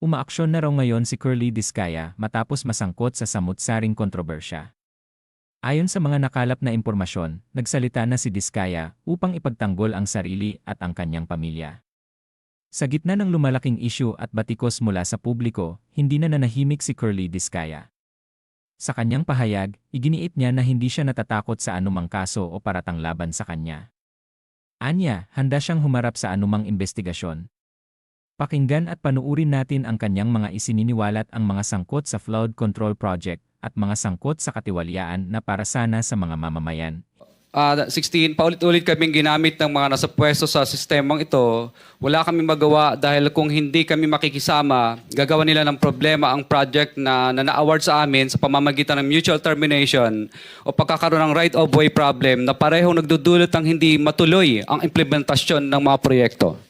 Umaaksyon na raw ngayon si Curly Diskaya matapos masangkot sa samut-saring kontrobersya. Ayon sa mga nakalap na impormasyon, nagsalita na si Diskaya upang ipagtanggol ang sarili at ang kanyang pamilya. Sa gitna ng lumalaking isyu at batikos mula sa publiko, hindi na nanahimik si Curly Diskaya. Sa kanyang pahayag, iginiit niya na hindi siya natatakot sa anumang kaso o paratang laban sa kanya. Anya, handa siyang humarap sa anumang investigasyon. Pakinggan at panuurin natin ang kanyang mga isininiwalat ang mga sangkot sa flood control project at mga sangkot sa katiwalyaan na para sana sa mga mamamayan. Ah, 16, paulit-ulit kaming ginamit ng mga nasa pwesto sa sistemang ito. Wala kami magawa dahil kung hindi kami makikisama, gagawa nila ng problema ang project na, na na-award sa amin sa pamamagitan ng mutual termination o pagkakaroon ng right-of-way problem na parehong nagdudulot ng hindi matuloy ang implementasyon ng mga proyekto.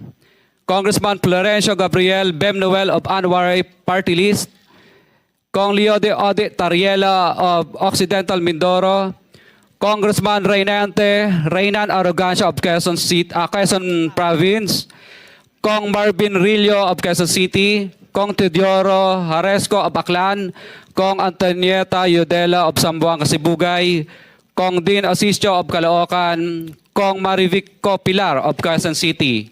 Congressman Florencio Gabriel Bem Noel of Anwaray Party List, Kong Leo de Ode Tariela of Occidental Mindoro, Congressman Reynante Reynan Arrogancia of Quezon, City, ah, Quezon Province, Kong Marvin Rillo of Quezon City, Kong Teodoro Haresco of Aklan, Kong Antonieta Yudela of Sambuanga, Sibugay, Kong Dean Asisio of Caloocan, Kong Marivic Pilar of Quezon City.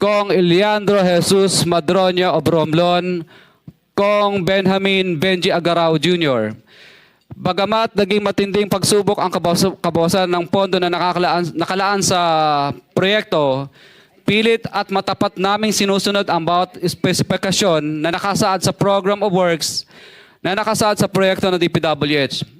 Kong Eliandro Jesus Madroño of Romblon, Kong Benjamin Benji Agarao Jr. Bagamat naging matinding pagsubok ang kabawasan ng pondo na nakalaan, nakalaan sa proyekto, pilit at matapat naming sinusunod ang bawat espesifikasyon na nakasaad sa Program of Works na nakasaad sa proyekto ng DPWH.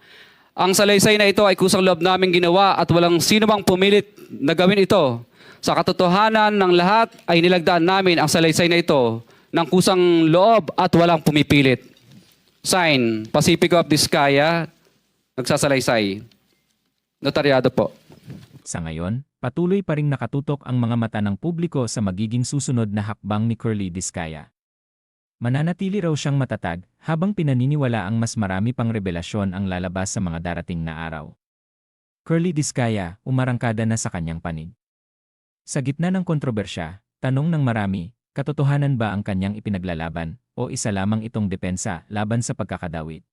Ang salaysay na ito ay kusang loob namin ginawa at walang sino mang pumilit na gawin ito. Sa katotohanan ng lahat ay nilagdaan namin ang salaysay na ito ng kusang loob at walang pumipilit. Sign, Pacifico of Vizcaya, nagsasalaysay. Notaryado po. Sa ngayon, patuloy pa ring nakatutok ang mga mata ng publiko sa magiging susunod na hakbang ni Curly Discaya. Mananatili raw siyang matatag habang pinaniniwala ang mas marami pang revelasyon ang lalabas sa mga darating na araw. Curly Discaya, umarangkada na sa kanyang panig. Sa gitna ng kontrobersya, tanong ng marami, katotohanan ba ang kanyang ipinaglalaban o isa lamang itong depensa laban sa pagkakadawit?